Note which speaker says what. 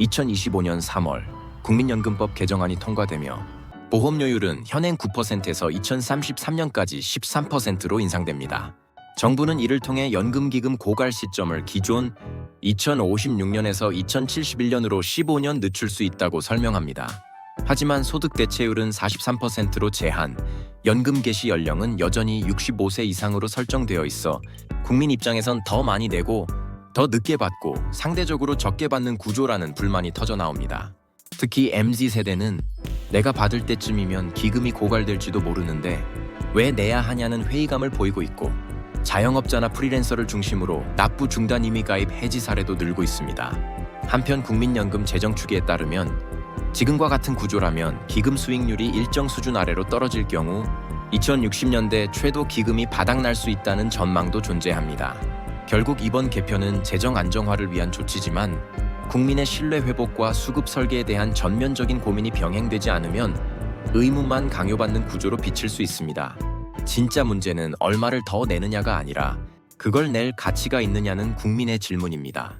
Speaker 1: 2025년 3월 국민연금법 개정안이 통과되며 보험료율은 현행 9%에서 2033년까지 13%로 인상됩니다. 정부는 이를 통해 연금기금 고갈 시점을 기존 2056년에서 2071년으로 15년 늦출 수 있다고 설명합니다. 하지만 소득 대체율은 43%로 제한, 연금 개시 연령은 여전히 65세 이상으로 설정되어 있어 국민 입장에선 더 많이 내고 더 늦게 받고 상대적으로 적게 받는 구조라는 불만이 터져 나옵니다. 특히 MZ 세대는 내가 받을 때쯤이면 기금이 고갈될지도 모르는데 왜 내야 하냐는 회의감을 보이고 있고 자영업자나 프리랜서를 중심으로 납부 중단 임의 가입 해지 사례도 늘고 있습니다. 한편 국민연금 재정 추기에 따르면 지금과 같은 구조라면 기금 수익률이 일정 수준 아래로 떨어질 경우 2060년대 최도 기금이 바닥날 수 있다는 전망도 존재합니다. 결국 이번 개편은 재정 안정화를 위한 조치지만 국민의 신뢰 회복과 수급 설계에 대한 전면적인 고민이 병행되지 않으면 의무만 강요받는 구조로 비칠 수 있습니다. 진짜 문제는 얼마를 더 내느냐가 아니라 그걸 낼 가치가 있느냐는 국민의 질문입니다.